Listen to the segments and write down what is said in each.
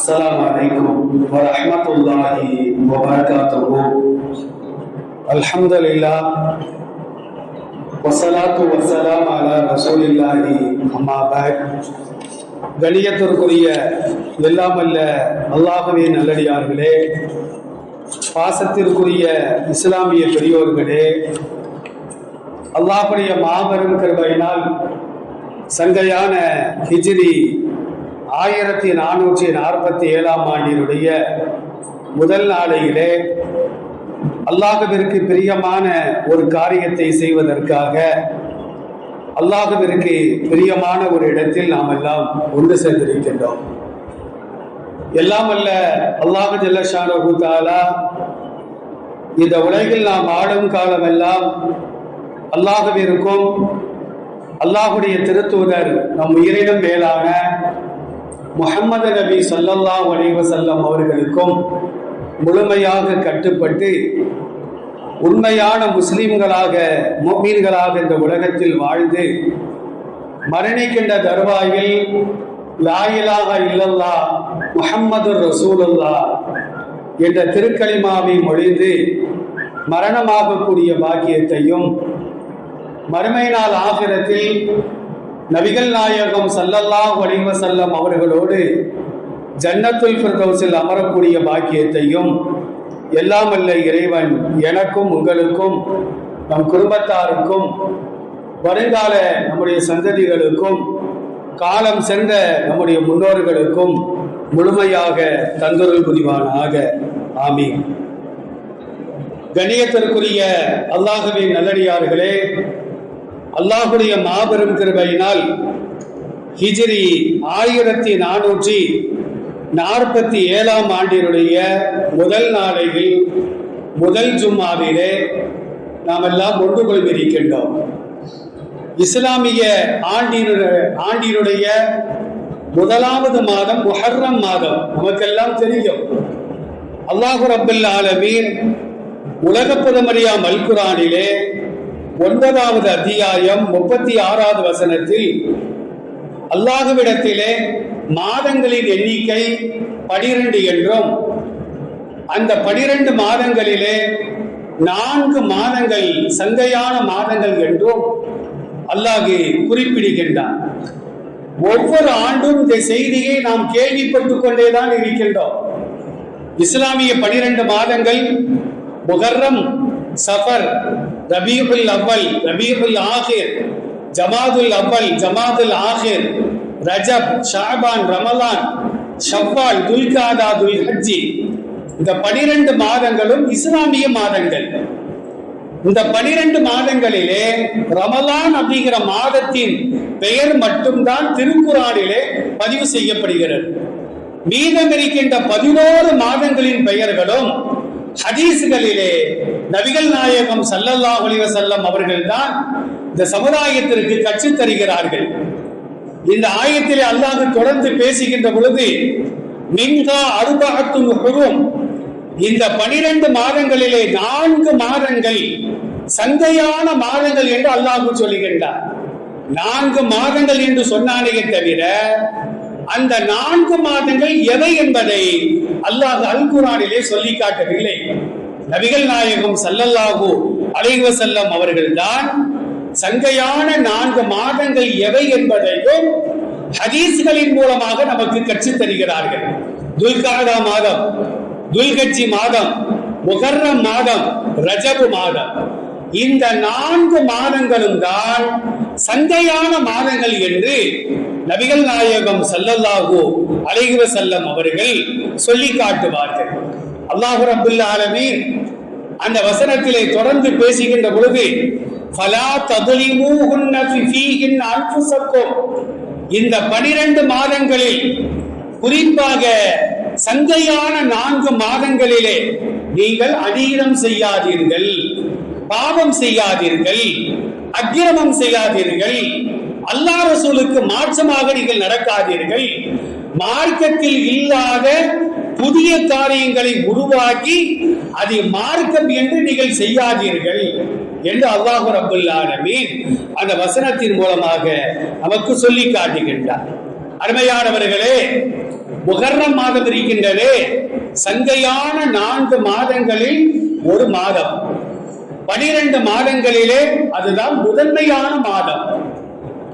السلام عليكم ورحمة الله وبركاته الحمد لله والصلاة والسلام على رسول الله أما بعد கணியத்திற்குரிய எல்லாமல்ல அல்லாஹுவே நல்லடியார்களே பாசத்திற்குரிய இஸ்லாமிய பெரியோர்களே அல்லாஹுடைய மாபெரும் கிருபையினால் சங்கையான ஹிஜ்ரி ஆயிரத்தி நானூற்றி நாற்பத்தி ஏழாம் ஆண்டினுடைய முதல் நாளையிலே அல்லாஹவிற்கு பிரியமான ஒரு காரியத்தை செய்வதற்காக அல்லாஹவிற்கு பிரியமான ஒரு இடத்தில் நாம் எல்லாம் ஒன்று சேர்ந்திருக்கின்றோம். எல்லாம் அல்ல அல்லாஹ் ஜல்லஷானா இந்த உலகில் நாம் ஆடும் காலமெல்லாம் அல்லாஹவிற்கும் அல்லாஹுடைய திருத்துவதர் நம் உயிரினும் மேலான முகமது நபி சொல்லல்லா அலைஹி அவர்களுக்கும் முழுமையாக கட்டுப்பட்டு உண்மையான முஸ்லீம்களாக முஃமின்களாக இந்த உலகத்தில் வாழ்ந்து மரணிக்கின்ற தருவாயில் லாயிலாக இல்லல்லா முஹம்மது ரசூலுல்லா என்ற திருக்களிமாவை மொழிந்து மரணமாகக்கூடிய பாக்கியத்தையும் மறுமை நாள் ஆகிரத்தில் நபிகள் நாயகம் சல்லல்லா வலிம செல்லம் அவர்களோடு ஜன்னத்துல் ஃபிர்தௌஸில் அமரக்கூடிய பாக்கியத்தையும் எல்லாம் அல்ல இறைவன் எனக்கும் உங்களுக்கும் நம் குடும்பத்தாருக்கும் வருங்கால நம்முடைய சந்ததிகளுக்கும் காலம் சென்ற நம்முடைய முன்னோர்களுக்கும் முழுமையாக தந்தொருள் புரிவானாக. ஆமீன். கணியத்திற்குரிய அல்லாஹுவின் நல்லடியார்களே அல்லாஹுடைய மாபெரும் கிருபையினால் ஹிஜ்ரி ஆயிரத்தி நானூற்றி நாற்பத்தி ஏழாம் ஆண்டினுடைய முதல் நாளையில் முதல் ஜும்மாவிலே நாம் எல்லாம் ஒன்று கொள்விருக்கின்றோம் இஸ்லாமிய ஆண்டினுடைய ஆண்டினுடைய முதலாவது மாதம் முஹர்ரம் மாதம். நமக்கெல்லாம் தெரியும். அல்லாஹு ரபுல் ஆலமீன் உலக புதமரியா மல்குரானிலே ஒன்பதாவது அத்தியாயம் முப்பத்தி ஆறாவது வசனத்தில் அல்லாஹுவிடத்திலே மாதங்களின் எண்ணிக்கை பனிரெண்டு என்றும் அந்த பனிரெண்டு மாதங்களிலே நான்கு மாதங்கள் சங்கையான மாதங்கள் என்றும் அல்லாஹு குறிப்பிடுகின்றான். ஒவ்வொரு ஆண்டும் இந்த செய்தியை நாம் கேள்விப்பட்டுக் கொண்டேதான் இருக்கின்றோம். இஸ்லாமிய பனிரெண்டு மாதங்கள் முகர்ரம் சஃபர் ரபீபுல் அவ்வல் ரபீபுல் ஆஹிர் ஜமாதுல் அவ்வல் ஜமாதுல் ஆஹிர் ரஜப் ஷாபான் ரமலான் ஷவ்வால் துல்காதா துல் ஹஜ்ஜி இந்த பனிரெண்டு மாதங்களும் இஸ்லாமிய மாதங்கள். இந்த பனிரெண்டு மாதங்களிலே ரமலான் அப்படிங்கிற மாதத்தின் பெயர் மட்டும்தான் திருக்குறானிலே பதிவு செய்யப்படுகிறது. மீதம் இருக்கின்ற பதினோரு மாதங்களின் பெயர்களும் ஹதீசுகளிலே நபிகள் நாயகம் சல்லல்லா ஒளிவ செல்லம் அவர்கள் தான் இந்த சமுதாயத்திற்கு கட்சி தருகிறார்கள். இந்த ஆயத்திலே அல்லாஹ் தொடர்ந்து பேசுகின்ற பொழுது மின்கா அருபகத்தும் இந்த பனிரெண்டு மாதங்களிலே நான்கு மாதங்கள் சந்தையான மாதங்கள் என்று அல்லாஹ் சொல்லுகின்றார் நான்கு மாதங்கள் என்று சொன்னானே தவிர அந்த நான்கு மாதங்கள் எவை என்பதை அல்லாஹ் அல் குரானிலே சொல்லி காட்டவில்லை. நபிகள் நாயகம் சல்லல்லாஹு அலைவ செல்லம் அவர்கள்தான் சங்கையான நான்கு மாதங்கள் எவை என்பதையும் ஹதீஸ்களின் மூலமாக நமக்கு கற்று தருகிறார்கள். துல்காதா மாதம் துல்கட்சி மாதம் முகர்ரம் மாதம் ரஜபு மாதம். இந்த நான்கு மாதங்களும் தான் சந்தையான மாதங்கள் என்று நபிகள் நாயகம் சல்லல்லாஹு அலைகுவ செல்லம் அவர்கள் சொல்லி காட்டுவார்கள். அல்லாஹு ரபுல் ஆலமீன் அந்த வசனத்திலே தொடர்ந்து பேசுகின்ற பொழுது ஃபலா ததுலிமூஹுன்ன ஃபீஹின் அன்ஃபுஸக்கும். இந்த பனிரெண்டு மாதங்களில் குறிப்பாக சந்தையான நான்கு மாதங்களிலே நீங்கள் அதீனம் செய்யாதீர்கள். பாவம் செய்யாதீர்கள் அக்கிரமம் செய்யாதீர்கள் அல்லா ரசூலுக்கு மாற்றமாக நீங்கள் நடக்காதீர்கள் மார்க்கத்தில் இல்லாத புதிய காரியங்களை உருவாக்கி அதை மார்க்கம் என்று நீங்கள் செய்யாதீர்கள் என்று அல்லாஹு ரபுல் அந்த வசனத்தின் மூலமாக நமக்கு சொல்லி காட்டுகின்றார். அருமையானவர்களே முகர்ணம் மாதம் இருக்கின்றதே சங்கையான நான்கு மாதங்களில் ஒரு மாதம். பனிரெண்டு மாதங்களிலே அதுதான் முதன்மையான மாதம்.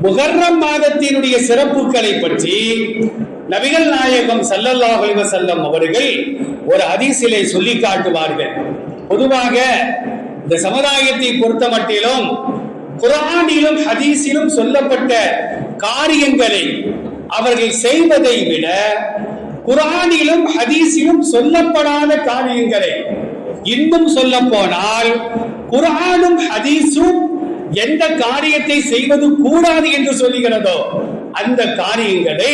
முகர்ரம் மாதத்தினுடைய சிறப்புகளை பற்றி நபிகள் நாயகம் ஸல்லல்லாஹு செல்லம் அவர்கள் ஒரு அதிசிலை சொல்லி காட்டுவார்கள். பொதுவாக இந்த சமுதாயத்தை பொறுத்த மட்டிலும் குரானிலும் ஹதீஸிலும் சொல்லப்பட்ட காரியங்களை அவர்கள் செய்வதை விட குரானிலும் ஹதீஸிலும் சொல்லப்படாத காரியங்களை இன்னும் சொல்ல போனால் குரானும் ஹதீஸும் எந்த காரியத்தை செய்வது கூடாது என்று சொல்லுகிறதோ அந்த காரியங்களை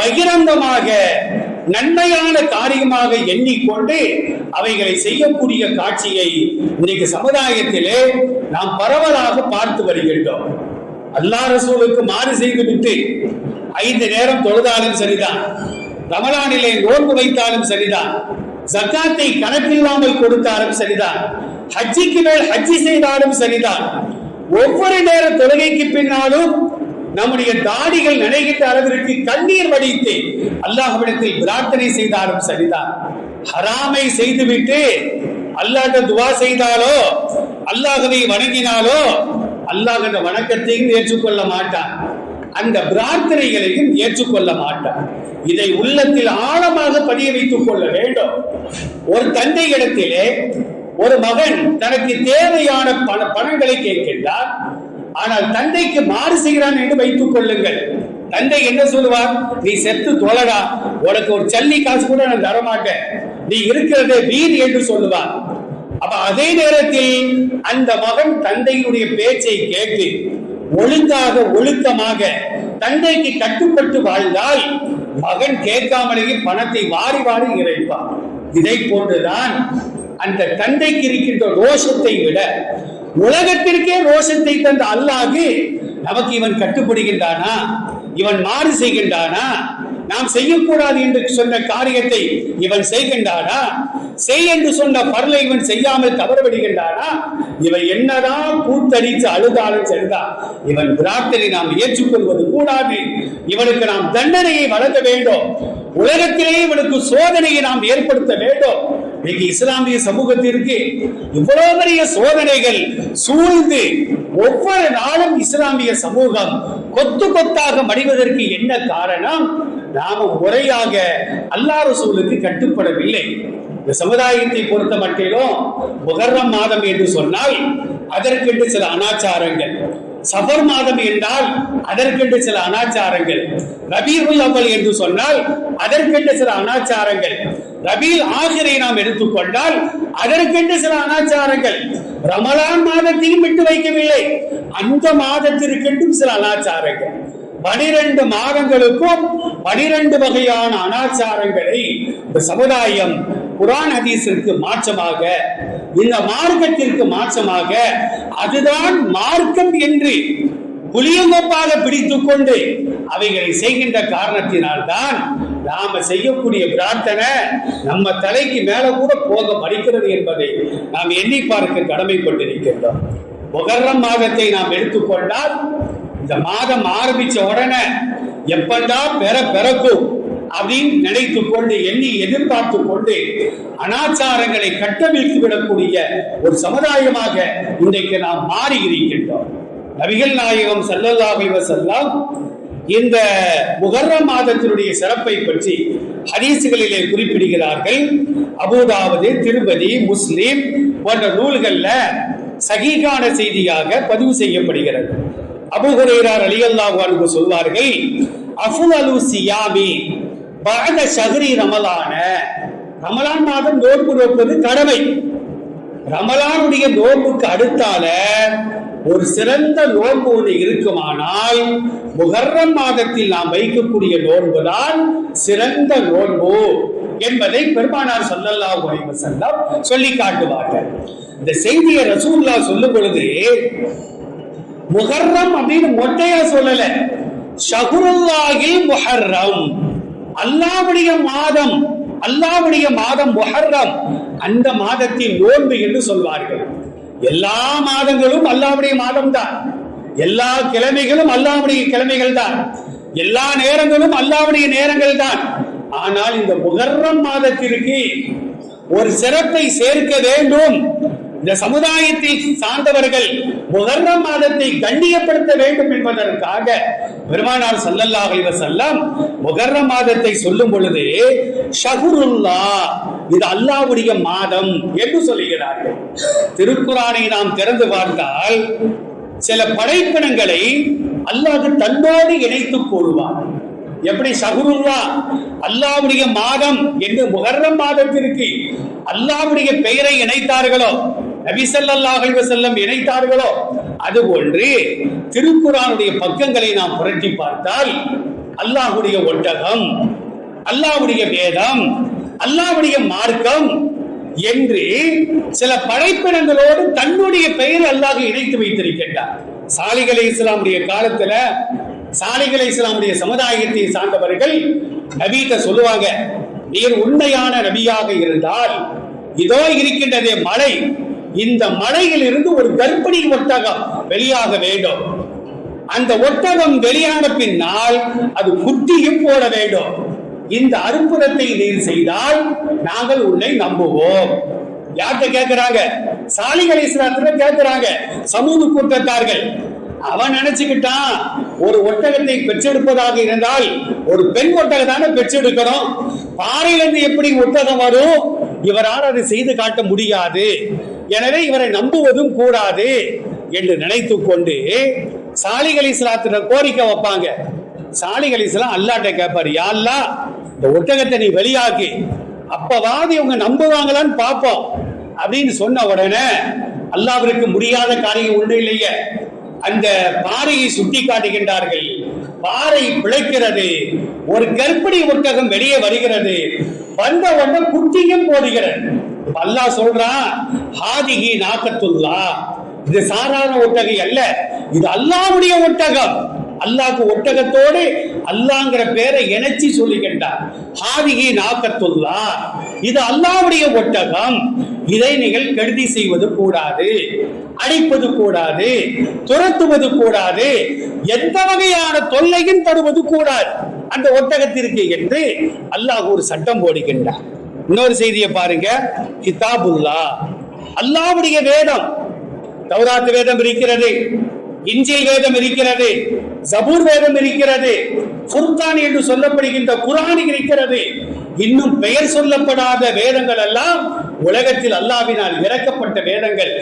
பகிரங்கமாக நன்மையான காரியமாக எண்ணிக்கொண்டு அவைகளை செய்யக்கூடிய காட்சியை இன்னைக்கு சமுதாயத்திலே நாம் பரவலாக பார்த்து வருகின்றோம். அல்லா ரசூலுக்கு மாறு செய்துவிட்டு ஐந்து நேரம் தொழுதாலும் சரிதான். ரமலானிலே நோன்பு வைத்தாலும் சரிதான். சக்காத்தை கணக்கில்லாமல் கொடுத்தாலும் சரிதான். ஹஜ்ஜிக்கு மேல் ஹஜ்ஜி செய்தாலும் சரிதான். ஒவ்வொரு நேர தொழுகைக்கு பின்னாலும் நம்முடைய தாடிகள் நினைகின்ற அளவிற்கு கண்ணீர் வடித்து அல்லாஹ்விடத்தில் பிரார்த்தனை செய்தாலும் சரிதான். ஹராமை செய்துவிட்டு அல்லாட்ட துவா செய்தாலோ அல்லாஹவை வணங்கினாலோ அல்லாஹ் அந்த வணக்கத்தையும் ஏற்றுக்கொள்ள மாட்டான். அந்த பிரார்த்தனைகளையும் ஏற்றுக்கொள்ள மாட்டான். இதை உள்ளத்தில் ஆழமாக பதிய வைத்துக் கொள்ள வேண்டும். ஒரு தந்தை இடத்திலே ஒரு மகன் தனக்கு தேவையான பண பணங்களை கேட்கின்றார். ஆனால் தந்தைக்கு மாறு செய்கிறான் என்று வைத்துக் கொள்ளுங்கள். தந்தை என்ன சொல்லுவார்? நீ செத்து தொழடா உனக்கு ஒரு சல்லி காசு கூட நான் தரமாட்டேன். நீ இருக்கிறதே வீர் என்று சொல்லுவார். அப்ப அதே நேரத்தில் அந்த மகன் தந்தையினுடைய பேச்சை கேட்டு ஒழுங்காக ஒழுக்கமாக தந்தைக்கு கட்டுப்பட்டு வாழ்ந்தால் மகன் கேட்காமலேயே பணத்தை வாரி வாரி இறைப்பான் இதை போன்றுதான் அந்த தந்தைக்கு இருக்கின்ற ரோஷத்தை விட உலகத்திற்கே ரோஷத்தை தந்த அல்லாஹ் நமக்கு இவன் கட்டுப்படுகின்றானா? இவன் மாறு செய்கின்றானா? நாம் செய்யக்கூடாது என்று சொன்ன காரியத்தை இவன் செய்கின்றானா? செய் என்று சொன்ன பரலை இவன் செய்யாமல் தவறவிடுகின்றானா? இவன் என்னதான் கூத்தடித்து அழுதாலும் சரிதான். இவன் பிரார்த்தனை நாம் ஏற்றுக்கொள்வது கூடாது. இவனுக்கு நாம் தண்டனையை வழங்க வேண்டும். உலகத்திலே இவனுக்கு சோதனையை நாம் ஏற்படுத்த வேண்டும். இன்னைக்கு இஸ்லாமிய சமூகத்திற்கு இவ்வளவு பெரிய சோதனைகள் சூழ்ந்து ஒவ்வொரு நாளும் இஸ்லாமிய சமூகம் கொத்து கொத்தாக மடிவதற்கு என்ன காரணம்? நாம முறையாக அல்லாஹ் ரசூலுக்கு கட்டுப்படவில்லை. இந்த சமுதாயத்தை பொறுத்த மட்டிலும் முகர்ரம் மாதம் என்று சொன்னால் அதற்கென்று சில அனாச்சாரங்கள். சபர் மாதம் என்றால் அதற்கென்று சில அனாச்சாரங்கள். ரபீஉல் அவ்வல் என்று சொன்னால் அதற்கென்று சில அனாச்சாரங்கள். ரபீல் ஆகிரை நாம் எடுத்துக்கொண்டால் அதற்கென்று சில அனாச்சாரங்கள். ரமலான் மாதத்தையும் விட்டு வைக்கவில்லை. அந்த மாதத்திற்கென்றும் சில அனாச்சாரங்கள். பனிரெண்டு மாதங்களுக்கும் பனிரெண்டு வகையான அனாச்சாரங்களை இந்த சமுதாயம் குரான் ஹதீஸிற்கு மாற்றமாக இந்த மார்க்கத்திற்கு மாற்றமாக அதுதான் மார்க்கம் என்று புளியங்கொப்பாக பிடித்துக்கொண்டு அவைகளை செய்கின்ற காரணத்தினால்தான் நாம செய்யக்கூடிய பிரார்த்தனை நம்ம தலைக்கு மேல கூட போக மடிக்கிறது என்பதை நாம் எண்ணி பார்க்க கடமைப்பட்டிருக்கின்றோம். முகர்ரம் மாதத்தை நாம் எடுத்துக்கொண்டால் இந்த மாதம் ஆரம்பிச்ச உடனே எப்பண்டா பெற பிறக்கும் அப்படின்னு நினைத்து கொண்டு எண்ணி எதிர்பார்த்து கொண்டு அனாச்சாரங்களை கட்டவிழ்த்து விடக்கூடிய ஒரு சமுதாயமாக இன்றைக்கு நாம் மாறி இருக்கின்றோம் நபிகள் நாயகம் ஸல்லல்லாஹு செல்லாம் இந்த முகர்ரம் மாதத்தினுடைய சிறப்பை பற்றி ஹதீசுகளிலே குறிப்பிடுகிறார்கள். அபூதாவது திருப்பதி முஸ்லீம் போன்ற நூல்கள்ல சகிகான செய்தியாக பதிவு செய்யப்படுகிறது. அபூ ஹுரைரா ரலியல்லாஹு அன்ஹு சொல்வார்கள் அலு சியாமி பஅத சஹரி ரமலான. ரமலான் மாதம் நோன்பு நோப்பது கடமை. ரமலானுடைய நோன்புக்கு அடுத்தால ஒரு சிறந்த நோன்பு ஒன்று இருக்குமானால் முகர்ரம் மாதத்தில் நாம் வைக்கக்கூடிய நோன்பு தான் சிறந்த நோன்பு என்பதை பெருமானார் சொல்லல்லா அலைஹி செல்லம் சொல்லி காட்டுவார்கள். இந்த செய்தியை ரசூல்லா சொல்லும் பொழுது முகர்ரம் அப்படின்னு மொட்டையா சொல்லல. ஷஹுருல்லாஹில் முஹர்ரம். அல்லாவுடைய மாதம் அல்லாவுடைய மாதம் முஹர்ரம். அந்த மாதத்தின் நோன்பு என்று சொல்வார்கள். எல்லா மாதங்களும் அல்லாவுடைய மாதம் தான் எல்லா கிழமைகளும் அல்லாவுடைய கிழமைகள் தான் எல்லா நேரங்களும் அல்லாவுடைய நேரங்கள் தான் ஆனால் இந்த முகர்ரம் மாதத்திற்கு ஒரு சிறப்பை சேர்க்க வேண்டும். இந்த சமுதாயத்தை சார்ந்தவர்கள் முகர்ணம் மாதத்தை கண்ணியப்படுத்த வேண்டும் என்பதற்காக பெருமானார் சல்லல்லாஹ் அலைஹி செல்லம் முகர்ரம் மாதத்தை சொல்லும் பொழுது ஷஹுருல்லா இது அல்லாஹ்வுடைய மாதம் என்று சொல்லுகிறார்கள். திருக்குறானை நாம் திறந்து பார்த்தால் சில படைப்பினங்களை அல்லாஹ் தன்னோடு இணைத்து கூறுவார் எப்படி? சகுருல்லா அல்லாவுடைய மாதம் என்று முகர்ரம் மாதத்திற்கு அல்லாவுடைய பெயரை இணைத்தார்களோ நபி ஸல்லல்லாஹு அலைஹி இணைத்தார்களோ? அதுபோன்று திருக்குறானுடைய பக்கங்களை நாம் புரட்டி பார்த்தால் அல்லாஹுடைய ஒட்டகம் அல்லாஹுடைய வேதம் அல்லாஹுடைய மார்க்கம் என்று சில படைப்பினங்களோடு தன்னுடைய பெயர் அல்லாஹ் இணைத்து வைத்திருக்கின்றார். சாலிகளை இஸ்லாமுடைய காலத்துல சாலிகளை இஸ்லாமுடைய சமுதாயத்தை சார்ந்தவர்கள் நபீட்ட சொல்லுவாங்க நீர் உண்மையான நபியாக இருந்தால் இதோ இருக்கின்றதே மலை இந்த மலையில் இருந்து ஒரு கர்ப்பிணி ஒட்டகம் வெளியாக வேண்டும். அந்த ஒட்டகம் வெளியான பின்னால் அது குட்டியும் போட வேண்டும். இந்த அற்புதத்தை நீர் செய்தால் நாங்கள் உன்னை நம்புவோம். யார்கிட்ட கேட்கிறாங்க சாலிகள் இஸ்லாத்துல கேட்கிறாங்க சமூக கூட்டத்தார்கள். அவன் நினைச்சுக்கிட்டான் ஒரு ஒட்டகத்தை பெற்றெடுப்பதாக இருந்தால் ஒரு பெண் ஒட்டகம் தானே பெற்றெடுக்கணும். பாறையிலிருந்து எப்படி ஒட்டகம் வரும்? இவரால் அதை செய்து காட்ட முடியாது. எனவே இவரை நம்புவதும் கூடாது என்று நினைத்து கொண்டு சாலிகள் கோரிக்கை வைப்பாங்க. சாலிகள் இஸ்லாம் அல்லாட்ட கேட்பார் யா இந்த ஒட்டகத்தை நீ வெளியாக்கி. அப்பவாது இவங்க நம்புவாங்களான்னு பார்ப்போம். அப்படின்னு சொன்ன உடனே அல்லாவிற்கு முடியாத காரியம் ஒன்றும் இல்லையே அந்த பாறையை சுட்டி காட்டுகின்றார்கள் பாறை பிழைக்கிறது. ஒரு கர்ப்பிணி ஒட்டகம் வெளியே வருகிறது. வந்த உடனே குட்டியும் போடுகிறது. அல்லாஹ் சொல்றான் ஹாதிகி நாக்கத்துல்லா. இது சாதாரண ஒட்டகை அல்ல. இது அல்லாவுடைய ஒட்டகம். அல்லாக்கு ஒட்டகத்தோடு அல்லாங்கிற பேரை இணைச்சி சொல்லுகின்றார் ஹாதிகி நாக்கத்துல்லா. இது அல்லாவுடைய ஒட்டகம். இதை நீங்கள் கருதி செய்வது கூடாது. அடிப்பது கூடாது. துரத்துவது கூடாது. எந்த வகையான தொல்லையும் தருவது கூடாது. அந்த ஒட்டகத்திற்கு என்று அல்லாஹ் ஒரு சட்டம் போடுகின்றார். இன்னொரு செய்தியை பாருங்க. கிதாபுல்லா. அல்லாவுடைய வேதம். தௌராத் வேதம் இருக்கிறது. இஞ்சில் வேதம் இருக்கிறது ஜபூர் வேதம் இருக்கிறது குர்தான் என்று சொல்லப்படுகின்ற குரான் இருக்கிறது. இன்னும் பெயர் சொல்லப்படாத வேதங்கள் எல்லாம் உலகத்தில் அல்லாவினால் இறக்கப்பட்ட வேதங்கள்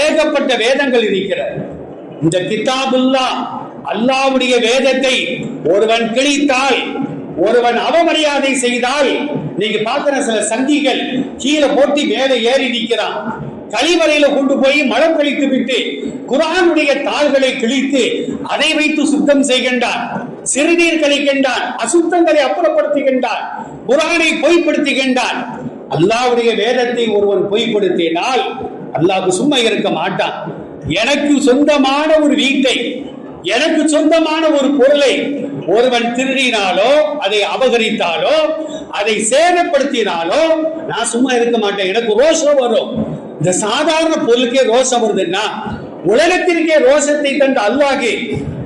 ஏகப்பட்ட வேதங்கள் இருக்கிறது. இந்த கிதாபுல்லா அல்லாவுடைய வேதத்தை ஒருவன் கிழித்தால் ஒருவன் அவமரியாதை செய்தால் நீங்க பார்க்கிற சில சங்கிகள் கீழே போட்டி மேலே ஏறி நிற்கிறான். கழிவறையில கொண்டு போய் மலம் கழித்து விட்டு குரானுடைய தாள்களை கிழித்து அதை வைத்து சுத்தம் செய்கின்றான். சிறுநீர் கழிக்கின்றான் அசுத்தங்களை அப்புறப்படுத்துகின்றான் குரானை பொய்ப்படுத்துகின்றான். அல்லாவுடைய வேதத்தை ஒருவன் பொய்ப்படுத்தினால் அல்லாஹ் சும்மா இருக்க மாட்டான். எனக்கு சொந்தமான ஒரு வீட்டை எனக்கு சொந்தமான ஒரு பொருளை ஒருவன் திருடினாலோ அதை அபகரித்தாலோ அதை சேதப்படுத்தினாலோ நான் சும்மா இருக்க மாட்டேன். எனக்கு ரோஷம் வரும். இந்த சாதாரண பொருளுக்கே ரோஷம் வருதுன்னா உலகத்திற்கே ரோஷத்தை தந்த அல்லாஹே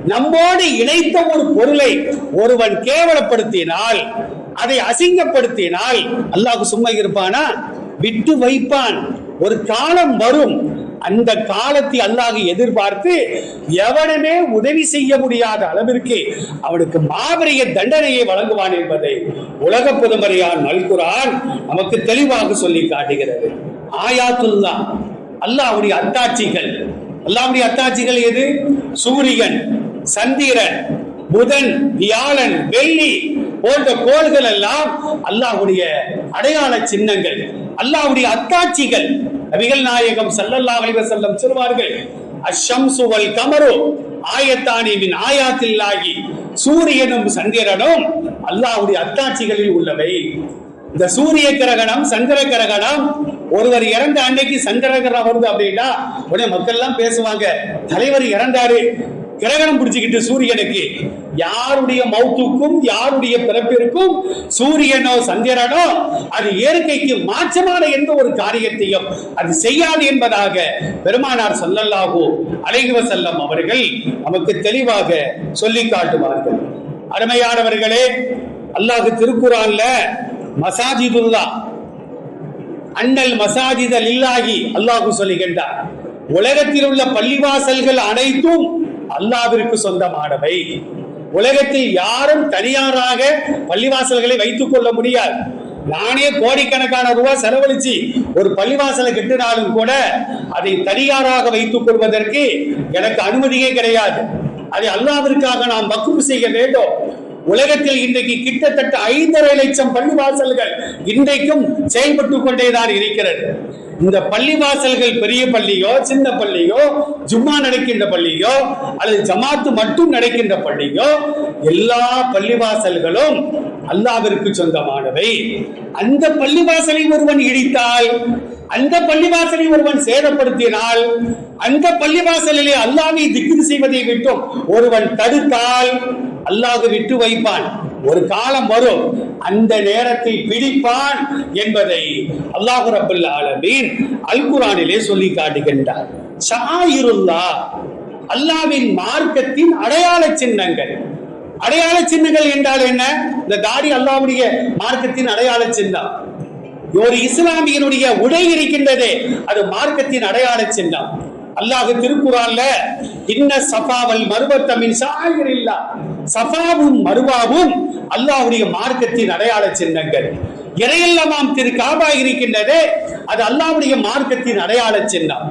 நம்மோடு இணைத்த ஒரு பொருளை ஒருவன் கேவலப்படுத்தினால் அதை அசிங்கப்படுத்தினால் அல்லாஹ் சும்மா இருப்பானா? விட்டு வைப்பான். ஒரு காலம் வரும். அந்த காலத்தை அல்லாஹ் எதிர்பார்த்து எவனுமே உதவி செய்ய முடியாத அளவிற்கு அவனுக்கு மாபெரிய தண்டனையை வழங்குவான் என்பதை உலக புதுமறையான் நல்குரான் நமக்கு தெளிவாக சொல்லி காட்டுகிறது. ஆயாத்துல்லா. அல்லாவுடைய அத்தாட்சிகள். அல்லாவுடைய அத்தாட்சிகள் எது? சூரியன் சந்திரன் புதன் வியாழன் வெள்ளி போன்ற கோள்கள் எல்லாம் அல்லாஹ்வுடைய அடையாள சின்னங்கள். அல்லாஹ்வுடைய அத்தாட்சிகள். நபிகள் நாயகம் சல்லல்லா செல்லம் வஸல்லம் சொல்வார்கள் அஷம்சு வல் கமரு ஆயத்தானிவின் ஆயாத்தில் ஆயாத்தில்லாகி சூரியனும் சந்திரனும் அல்லாஹ்வுடைய அத்தாட்சிகளில் உள்ளவை. இந்த சூரிய கிரகணம் சந்திர கிரகணம் ஒருவர் இறந்த அன்னைக்கு சந்திர வருது அப்படின்னா உடனே மக்கள் எல்லாம் பேசுவாங்க. தலைவர் இறந்தாரு. கிரகணம் பிடிச்சுக்கிட்டு சூரியனுக்கு. யாருடைய மௌத்துக்கும் யாருடைய பிறப்பிற்கும் சூரியனோ சந்திரனோ அது இயற்கைக்கு மாற்றமான எந்த ஒரு காரியத்தையும் அது செய்யாது என்பதாக பெருமானார் சொல்லல்லாகோ அலைகுவ செல்லம் அவர்கள் நமக்கு தெளிவாக சொல்லி காட்டுவார்கள். அருமையானவர்களே அல்லாஹு திருக்குறான்ல மசாஜிதுல்லா அண்ணல் மசாஜிதல் இல்லாகி அல்லாஹு சொல்லுகின்றார். உலகத்தில் உள்ள பள்ளிவாசல்கள் அனைத்தும் அல்லாவிற்கு சொந்தமானவை. உலகத்தில் யாரும் தனியாராக பள்ளிவாசல்களை வைத்துக் கொள்ள முடியாது. நானே கோடிக்கணக்கான ரூபாய் செலவழிச்சு ஒரு பள்ளிவாசலை கட்டினாலும் கூட அதை தனியாராக வைத்துக் கொள்வதற்கு எனக்கு அனுமதியே கிடையாது. அதை அல்லாவிற்காக நாம் வக்குப்பு செய்ய வேண்டும். உலகத்தில் இன்றைக்கு கிட்டத்தட்ட ஐந்தரை லட்சம் பள்ளிவாசல்கள் இன்றைக்கும் செயல்பட்டு கொண்டேதான் இருக்கிறது. இந்த பள்ளிவாசல்கள் பெரிய பள்ளியோ சின்ன பள்ளியோ ஜும்மா நடக்கின்ற பள்ளியோ அல்லது ஜமாத்து மட்டும் நடக்கின்ற பள்ளியோ எல்லா பள்ளிவாசல்களும் அல்லாவிற்கு சொந்தமானவை. அந்த பள்ளிவாசலை ஒருவன் இடித்தால் அந்த பள்ளிவாசலை ஒருவன் சேதப்படுத்தினால் அந்த பள்ளிவாசலிலே அல்லாவை திக்குது செய்வதை விட்டும் ஒருவன் தடுத்தால் அல்லாஹ் விட்டு வைப்பான். ஒரு காலம் வரும் அந்த நேரத்தை பிடிப்பான் என்பதை அல்லாஹு ரபுல் ஆலமீன் அல் குரானிலே சொல்லி காட்டுகின்றார். ஷாயிருல்லா அல்லாவின் மார்க்கத்தின் அடையாள சின்னங்கள். அடையாள சின்னங்கள் என்றால் என்ன? இந்த தாடி அல்லாவுடைய மார்க்கத்தின் அடையாள சின்னம். ஒரு இஸ்லாமியனுடைய உடை இருக்கின்றதே. அது மார்க்கத்தின் அடையாள சின்னம். அல்லாஹ் திருக்குறான்ல இன்ன சஃபாவல் மருவத்தமின் சாயிரில்லா சஃபாவும் மருவாவும் அல்லாஹ்வுடைய மார்க்கத்தின் அடையாள சின்னங்கள். இறையல்லமாம் திரு காபா இருக்கின்றதே? அது அல்லாஹுடைய மார்க்கத்தின் அடையாள சின்னம்.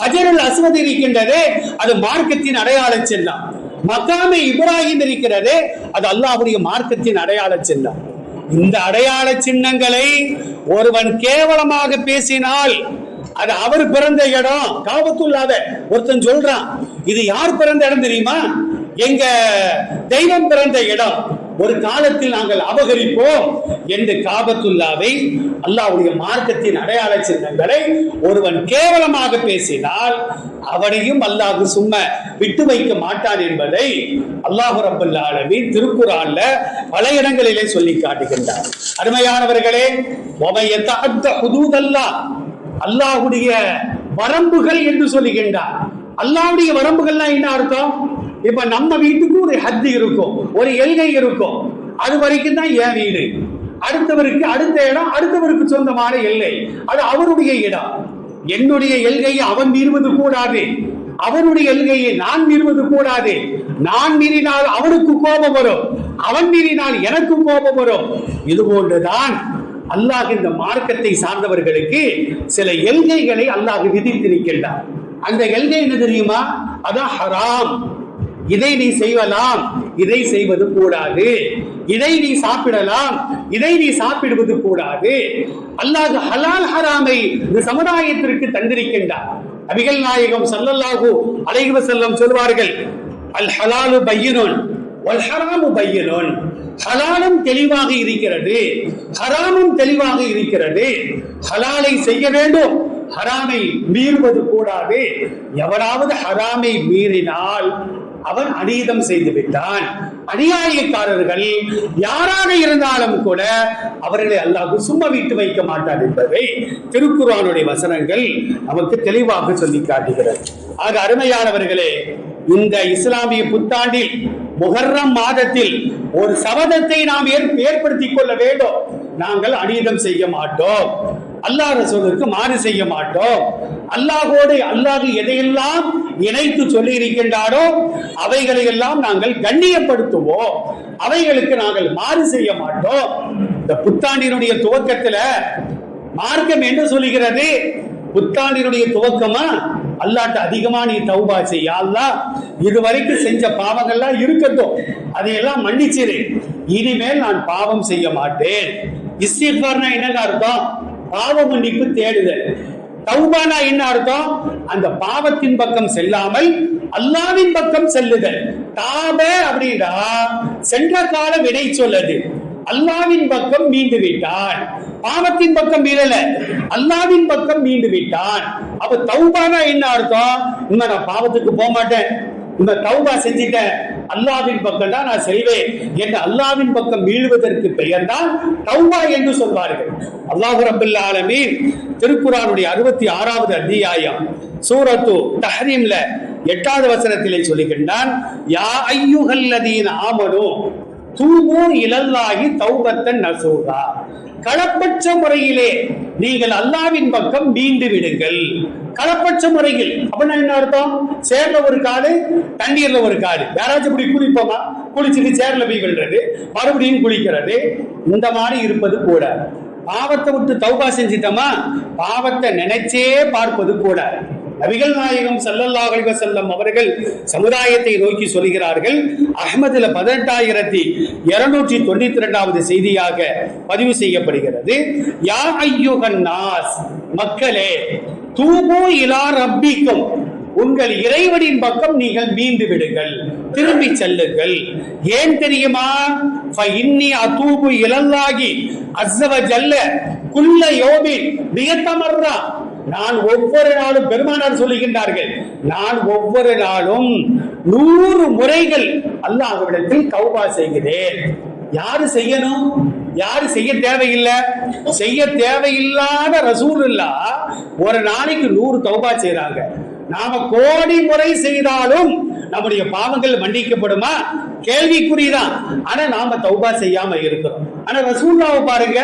ஹஜருல் அஸ்வத் இருக்கின்றதே அது மார்க்கத்தின் அடையாள சின்னம். மக்காமே இப்ராஹிம் இருக்கிறதே அது அல்லாஹுடைய மார்க்கத்தின் அடையாள சின்னம். இந்த அடையாள சின்னங்களை ஒருவன் கேவலமாக பேசினால் அது அவர் பிறந்த இடம். காபத்துள்ளாத ஒருத்தன் சொல்றான் இது யார் பிறந்த இடம் தெரியுமா? எங்க தெய்வம் பிறந்த இடம். ஒரு காலத்தில் நாங்கள் அபகரிப்போம் என்று காபத்துல்லாவை அல்லாவுடைய மார்க்கத்தின் அடையாள சின்னங்களை ஒருவன் கேவலமாக பேசினால் அவனையும் அல்லாஹ் சும்மா விட்டு வைக்க மாட்டான் என்பதை அல்லாஹு ரபுல் ஆலமீன் திருக்குறான்ல பல இடங்களிலே சொல்லி காட்டுகின்றார். அருமையானவர்களே அல்லாஹுடைய வரம்புகள் என்று சொல்லுகின்றார். அல்லாவுடைய வரம்புகள்லாம் என்ன அர்த்தம்? இப்ப நம்ம வீட்டுக்கு ஒரு ஹத்து இருக்கும் ஒரு எல்கை இருக்கும். அது வரைக்கும் தான் என் வீடு? அடுத்தவருக்கு அடுத்த இடம் அடுத்தவருக்கு சொந்தமான எல்லை. அது அவருடைய இடம். என்னுடைய எல்கையை அவன் மீறுவது கூடாது. அவனுடைய எல்கையை நான் மீறுவது கூடாது. நான் மீறினால் அவனுக்கு கோபம் வரும். அவன் மீறினால் எனக்கு கோபம் வரும். இது போன்றுதான் அல்லாஹ் இந்த மார்க்கத்தை சார்ந்தவர்களுக்கு சில எல்கைகளை அல்லாஹ் விதித்திருக்கின்றார் அந்த எல்கை என்ன தெரியுமா? அதான் ஹராம். இதை நீ செய்வலாம் இதை செய்வது கூடாது. இதை நீ சாப்பிடலாம். இதை நீ சாப்பிடுவது கூடாது. அல்லாஹ் ஹலால் ஹராமை இந்த சமுதாயத்திற்கு தந்திருக்கின்றார். அபிகள் நாயகம் சல்லல்லாஹு அலைவ செல்லம் சொல்வார்கள் அல் ஹலாலு பையனோன் வல் ஹராமு பையனோன். ஹலாலும் தெளிவாக இருக்கிறது. ஹராமும் தெளிவாக இருக்கிறது. ஹலாலை செய்ய வேண்டும். ஹராமை மீறுவது கூடாது. எவராவது ஹராமை மீறினால் அவன் அநீதம் செய்து விட்டான் அநியாயக்காரர்கள் யாராக இருந்தாலும் கூட அவர்களை அல்லாஹ் சும்மா விட்டு வைக்க மாட்டார் என்பதை திருக்குறானுடைய வசனங்கள் நமக்கு தெளிவாக சொல்லி காட்டுகிறது. ஆக அருமையானவர்களே இந்த இஸ்லாமிய புத்தாண்டில் முகர்ரம் மாதத்தில் ஒரு சபதத்தை நாம் ஏற்- ஏற்படுத்திக் கொள்ள வேண்டும். நாங்கள் அநீதம் செய்ய மாட்டோம். அல்லாஹ் ரசூலுக்கு மாறு செய்ய மாட்டோம். அல்லாஹோடு அல்லாஹ் எதையெல்லாம் இணைத்து சொல்லி இருக்கின்றாரோ அவைகளை எல்லாம் நாங்கள் கண்ணியப்படுத்துவோம். அவைகளுக்கு நாங்கள் மாறு செய்ய மாட்டோம். இந்த புத்தாண்டினுடைய துவக்கத்துல மார்க்கம் என்ன சொல்லுகிறது? புத்தாண்டினுடைய துவக்கமா? அல்லாட்ட அதிகமா நீ தௌபா செய்ய இதுவரைக்கும் செஞ்ச பாவங்கள்லாம் இருக்கட்டும். அதையெல்லாம் மன்னிச்சிரு. இனிமேல் நான் பாவம் செய்ய மாட்டேன். இஸ்திஃபார்னா என்னங்க அர்த்தம்? பாவ மன்னிப்பு தேடுதல். தௌபானா என்ன அர்த்தம்? அந்த பாவத்தின் பக்கம் செல்லாமல் அல்லாவின் பக்கம் செல்லுதல். தாப அப்படின்னா சென்ற கால விடை சொல்லது அல்லாவின் பக்கம் மீண்டு விட்டான். பாவத்தின் பக்கம் மீறல. அல்லாவின் பக்கம் மீண்டு விட்டான். அப்ப தௌபானா என்ன அர்த்தம்? இன்னும் நான் பாவத்துக்கு போக மாட்டேன் இந்த தௌபா செஞ்சிட்டேன். அல்லாவின் பக்கம் தான் நான் செல்வேன் என்று அல்லாவின் பக்கம் மீழுவதற்கு பெயர் தான் தௌபா என்று சொல்வார்கள். அல்லாஹு ரபுல் ஆலமீன். திருக்குறானுடைய அறுபத்தி ஆறாவது அத்தியாயம். சூரத்து தஹரீம்ல எட்டாவது வசனத்திலே சொல்லுகின்றான் யா ஐயுகல்லதீன் ஆமனோ தூபு இலல்லாகி தௌபத்தன் நசூகா களப்பற்ற முறையிலே நீங்கள் அல்லாவின் பக்கம் மீண்டு விடுங்கள். களப்பற்ற முறையில் அப்படின்னா என்ன அர்த்தம்? சேர்ல ஒரு காடு தண்ணீர்ல ஒரு காடு. யாராச்சும் இப்படி குளிப்போமா? குளிச்சுட்டு சேர்ல போய் விழுறது மறுபடியும் குளிக்கிறது. இந்த மாதிரி இருப்பது கூட. பாவத்தை விட்டு தௌபா செஞ்சிட்டோமா? பாவத்தை நினைச்சே பார்ப்பது கூட. நபிகள் நாயகம் ஸல்லல்லாஹு அலைஹி அவர்கள் சமுதாயத்தை நோக்கி சொல்கிறார்கள். அஹமதுல பதினெட்டாயிரத்தி இருநூற்றி தொண்ணூத்தி இரண்டாவது செய்தியாக பதிவு செய்யப்படுகிறது. யா ஐயுகன் நாஸ் மக்களே தூபு இலா ரப்பிக்கும் உங்கள் இறைவனின் பக்கம் நீங்கள் மீண்டு விடுங்கள் திரும்பி செல்லுங்கள். ஏன் தெரியுமா? இன்னி அதூபு இலல்லாகி அஸ்ஸவ ஜல்ல குல்ல யோபின் நியத்தமர்றா நான் ஒவ்வொரு நாளும் பெருமானார் சொல்லுகின்றார்கள். நான் ஒவ்வொரு நாளும் நூறு முறைகள் அல்லாஹ்விடத்தில் கௌபா செய்கிறேன். யாரு செய்யணும்? யாரு செய்ய தேவையில்லை? செய்ய தேவையில்லாத ரசூல் இல்லா ஒரு நாளைக்கு நூறு தௌபா செய்யறாங்க நாம கோடி முறை செய்தாலும் நம்முடைய பாவங்கள் மன்னிக்கப்படுமா? கேள்விக்குறிதான். ஆனா நாம தௌபா செய்யாம இருக்கிறோம். ஆனா ரசூல்லாவை பாருங்க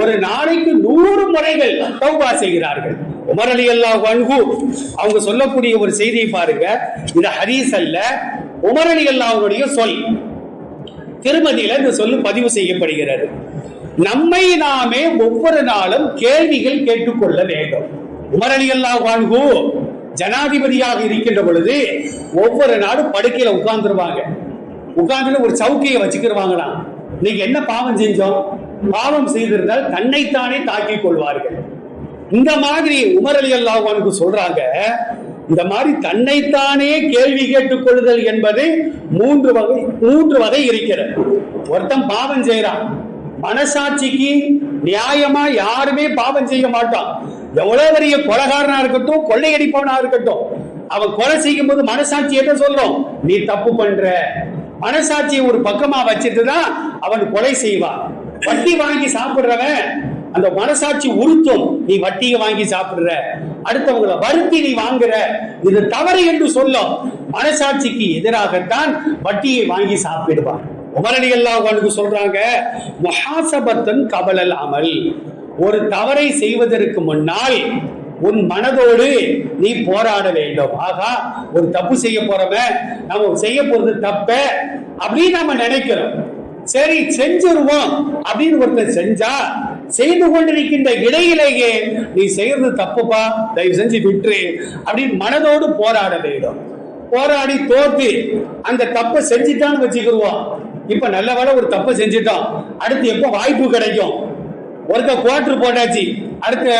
ஒரு நாளைக்கு நூறு முறைகள் தௌபா செய்கிறார்கள். உமர் அலி அல்லாஹ் அன்ஹு அவங்க சொல்லக்கூடிய ஒரு செய்தியை பாருங்க. இது ஹதீஸ் அல்ல. உமர் அலி அல்லாஹ்வுடைய சொல். திருமதியில இந்த சொல்லு பதிவு செய்யப்படுகிறது. நம்மை நாமே ஒவ்வொரு நாளும் கேள்விகள் கேட்டுக்கொள்ள வேண்டும். உமர் அலி அல்லாஹ் அன்ஹு ஜனாதிபதியாக இருக்கின்ற பொழுது ஒவ்வொரு நாளும் படுக்கையில உட்கார்ந்துருவாங்க. உட்கார்ந்து ஒரு சவுக்கையை வச்சுக்கிருவாங்களாம். நீங்க என்ன பாவம் செஞ்சோம்? பாவம் செய்திருந்தால் தன்னைத்தானே தாக்கிக் கொள்வார்கள். இந்த மாதிரி உமர் அலி அல்லாஹ்வானுக்கு சொல்றாங்க இந்த மாதிரி தன்னைத்தானே கேள்வி கேட்டுக் கொள்ளுதல் என்பது மூன்று வகை மூன்று வகை இருக்கிறது. ஒருத்தன் பாவம் செய்யறான் மனசாட்சிக்கு நியாயமா யாருமே பாவம் செய்ய மாட்டான். எவ்வளவு பெரிய கொலகாரனா இருக்கட்டும் கொள்ளையடிப்பவனா இருக்கட்டும் அவன் கொலை செய்யும் போது மனசாட்சி என்ன சொல்றோம் நீ தப்பு பண்ற. மனசாட்சியை ஒரு பக்கமா வச்சுட்டு தான் அவன் கொலை செய்வான். வட்டி வாங்கி சாப்பிடுறவன் அந்த மனசாட்சி உறுத்தும். நீ வட்டியை வாங்கி சாப்பிடுற. அடுத்தவங்களை வருத்தி நீ வாங்குற. இது தவறு என்று சொல்லும். மனசாட்சிக்கு எதிராகத்தான் வட்டியை வாங்கி சாப்பிடுவார். உமரணி எல்லாம் சொல்றாங்க மகாசபத்தன் கபலல் அமல். ஒரு தவறை செய்வதற்கு முன்னால் உன் மனதோடு நீ போராட வேண்டும். ஆகா ஒரு தப்பு செய்ய போறவன் நம்ம செய்ய போறது தப்ப அப்படின்னு நம்ம நினைக்கிறோம். சரி செஞ்சிருவோம் அப்படின்னு ஒருத்தர் செஞ்சா செய்து கொண்டிருக்கின்ற இடையிலேயே நீ செய்யறது தப்புப்பா தயவு செஞ்சு விட்டுரு அப்படின்னு மனதோடு போராட வேண்டும். போராடி தோத்து அந்த தப்பை செஞ்சுட்டான்னு வச்சுக்கிடுவோம் இப்ப நல்ல ஒரு தப்பை செஞ்சுட்டோம். அடுத்து எப்போ வாய்ப்பு கிடைக்கும்? ஒருத்த குவார்டர் போட்டாச்சு. அடுத்து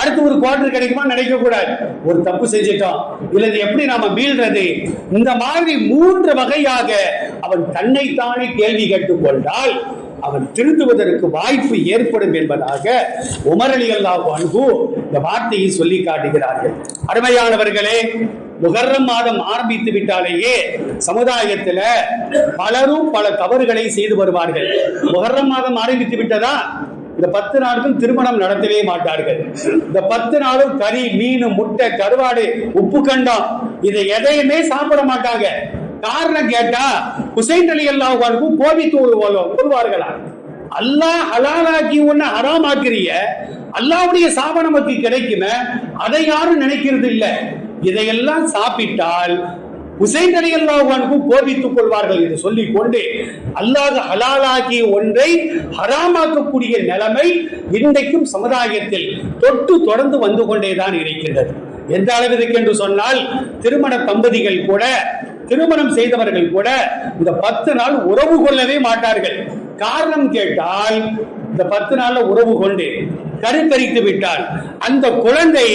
அடுத்து ஒரு குவார்டர் கிடைக்குமா நினைக்க கூடாது ஒரு தப்பு செஞ்சிட்டோம். இதுல எப்படி நாம மீள்றது? இந்த மாதிரி மூன்று வகையாக அவன் தன்னைத்தானே கேள்வி கேட்டுக்கொண்டால் அவன் திருந்துவதற்கு வாய்ப்பு ஏற்படும் என்பதாக உமரலி அலி அல்லாஹ் அன்பு இந்த வார்த்தையை சொல்லி காட்டுகிறார்கள். அருமையானவர்களே முகர்ரம் மாதம் ஆரம்பித்து விட்டாலேயே சமுதாயத்துல பலரும் பல தவறுகளை செய்து வருவார்கள். முகர்ரம் மாதம் ஆரம்பித்து விட்டதா? இந்த பத்து நாளுக்கும் திருமணம் நடத்தவே மாட்டார்கள். இந்த பத்து நாளும் கறி மீன் முட்டை கருவாடு உப்பு கண்டம் இதை எதையுமே சாப்பிட மாட்டாங்க. காரணம் கேட்டா ஹுசைன் அலி அல்லாஹுக்கும் கோபித்து கூறுவார்களா அல்லாஹ் ஹலாலாக்கி ஒண்ணு ஹராமாக்குறிய. அல்லாவுடைய சாபம் நமக்கு கிடைக்குமே? அதை யாரும் நினைக்கிறது இல்ல இதையெல்லாம் சாப்பிட்டால் உசைன் அலி அல்லாஹுக்கும் கோபித்துக் கொள்வார்கள் என்று சொல்லிக் கொண்டு அல்லாஹ் ஹலாலாக்கி ஒன்றை ஹராமாக்கக்கூடிய நிலைமை இன்றைக்கும் சமுதாயத்தில் தொட்டு தொடர்ந்து வந்து கொண்டேதான் இருக்கின்றது. எந்த அளவிற்கு என்று சொன்னால் திருமண தம்பதிகள் கூட திருமணம் செய்தவர்கள் கூட இந்த பத்து நாள் உறவு கொள்ளவே மாட்டார்கள். காரணம் கேட்டால் இந்த பத்து நாள்ல உறவு கொண்டு கருத்தரித்து விட்டால் அந்த குழந்தை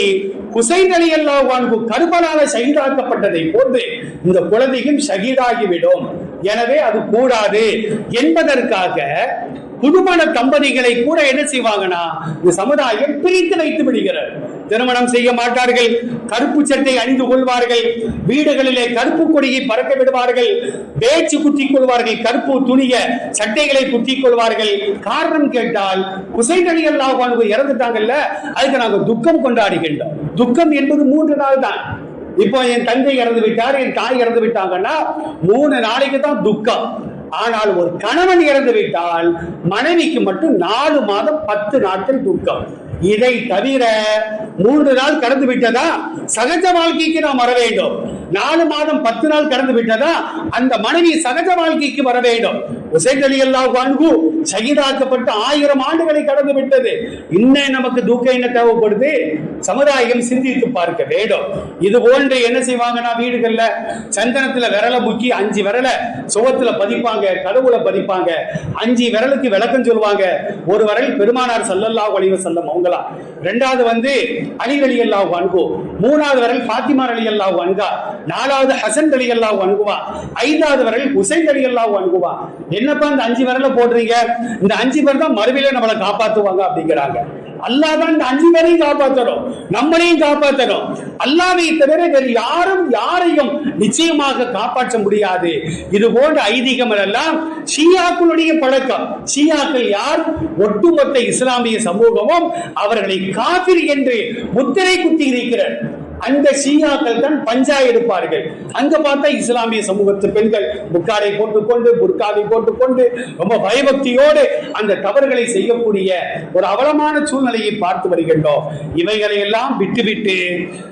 குசைன் அலி அல்லாஹான்கு கருப்பனால சகிதாக்கப்பட்டதை போன்று இந்த குழந்தையும் சகிதாகிவிடும் எனவே அது கூடாது என்பதற்காக புதுமண தம்பதிகளை கூட என்ன செய்வாங்கன்னா இந்த சமுதாயம் பிரித்து வைத்து விடுகிறது. திருமணம் செய்ய மாட்டார்கள் கருப்பு சட்டை அணிந்து கொள்வார்கள் வீடுகளிலே கருப்பு கொடியை பறக்க விடுவார்கள் பேச்சு குத்திக் கொள்வார்கள் கருப்பு துணிய சட்டைகளை குத்திக் கொள்வார்கள். காரணம் கேட்டால் குசைன் அலி அல்லாஹ் இறந்துட்டாங்கல்ல அதுக்கு நாங்க துக்கம் கொண்டாடுகின்றோம். துக்கம் என்பது மூன்று நாள் தான். இப்போ என் தந்தை இறந்து விட்டார் என் தாய் இறந்து விட்டாங்கன்னா மூணு நாளைக்கு தான் துக்கம். ஆனால் ஒரு கணவன் இறந்து விட்டால் மனைவிக்கு மட்டும் நாலு மாதம் பத்து நாட்கள் துக்கம். இதை தவிர மூன்று நாள் கடந்து விட்டதா? சகஜ வாழ்க்கைக்கு நாம் வர வேண்டும். நாலு மாதம் பத்து நாள் கடந்து விட்டதா? அந்த மனைவி சகஜ வாழ்க்கைக்கு வர வேண்டும். உசைன் அலி அல்லா அன்பு சகிதாக்கப்பட்டு ஆயிரம் ஆண்டுகளை கடந்து விட்டது. இன்னும் நமக்கு தூக்கம் என்ன தேவைப்படுது? சமுதாயம் சிந்தித்து பார்க்க வேண்டும். இது போன்று என்ன செய்வாங்கன்னா வீடுகள்ல சந்தனத்துல விரல முக்கி அஞ்சு விரல சுவத்துல பதிப்பாங்க கடவுளை பதிப்பாங்க. அஞ்சு விரலுக்கு விளக்கம் சொல்லுவாங்க. ஒரு விரல் பெருமானார் சல்லல்லாஹு அலைஹி வஸல்லம் அவங்களா ரெண்டாவது வந்து அலி அலி அல்லாஹ் அன்பு மூணாவது வரல் ஃபாத்திமா அலி அல்லாஹ் அன்கா நாலாவது ஹசன் அலி அல்லாஹ் அன்குவா ஐந்தாவது வரல் ஹுசைன் அலி அல்லாஹ் அன்குவா என்னப்பா இந்த அஞ்சு வரல போடுறீங்க? இந்த அஞ்சு பேர் தான் மறுபடியும் நம்மளை காப்பாத்துவாங்க அப்படிங்கிறாங்க. அல்லாஹ் தான் இந்த அஞ்சு பேரையும் காப்பாற்றணும் நம்மளையும் காப்பாற்றணும் அல்லாவை தவிர வேறு யாரும் யாரையும் நிச்சயமாக காப்பாற்ற முடியாது. இது போன்ற ஐதீகம் எல்லாம் ஷியாக்களுடைய பழக்கம். ஷியாக்கள் யார்? ஒட்டுமொத்த இஸ்லாமிய சமூகமும் அவர்களை காபிர் என்று முத்திரை குத்தி இருக்கிறார். அந்த ஷியாக்கள் தான் பஞ்சா எடுப்பார்கள். அங்க பார்த்தா இஸ்லாமிய சமூகத்து பெண்கள் புக்காரை போட்டுக்கொண்டு புர்காவை போட்டுக்கொண்டு ரொம்ப பயபக்தியோடு அந்த தவறுகளை செய்யக்கூடிய ஒரு அவலமான சூழ்நிலையை பார்த்து வருகின்றோம். இவைகளை எல்லாம் விட்டுவிட்டு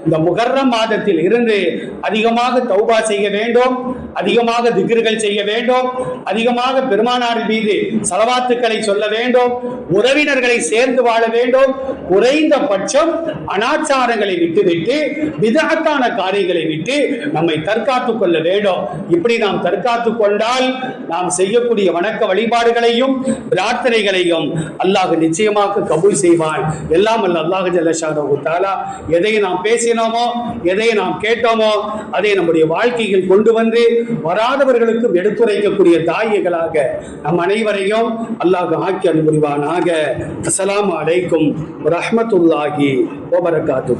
இந்த முகர்ரம் மாதத்தில் இருந்து அதிகமாக தௌபா செய்ய வேண்டும். அதிகமாக திக்ருகள் செய்ய வேண்டும். அதிகமாக பெருமானார் மீது செலவாத்துக்களை சொல்ல வேண்டும். உறவினர்களை சேர்ந்து வாழ வேண்டும். குறைந்த பட்சம் அனாச்சாரங்களை விட்டுவிட்டு விதகத்தான காரியங்களை விட்டு நம்மை தற்காத்துக் கொள்ள வேண்டும். இப்படி நாம் தற்காத்துக் கொண்டால் நாம் செய்யக்கூடிய வணக்க வழிபாடுகளையும் பிரார்த்தனைகளையும் அல்லாஹ் நிச்சயமாக கபூல் செய்வான். எல்லாம் அல்ல அல்லாஹ் ஜல்லஷானு தாலா எதை நாம் பேசினோமோ எதை நாம் கேட்டோமோ அதை நம்முடைய வாழ்க்கையில் கொண்டு வந்து வராதவர்களுக்கும் எடுத்துரைக்கக்கூடிய தாயிகளாக நம் அனைவரையும் அல்லாஹ் ஆக்கி அனுபவிவானாக அஸ்லாம் அலைக்கும் ரஹமத்துல்லாஹி ஓபரகாத்து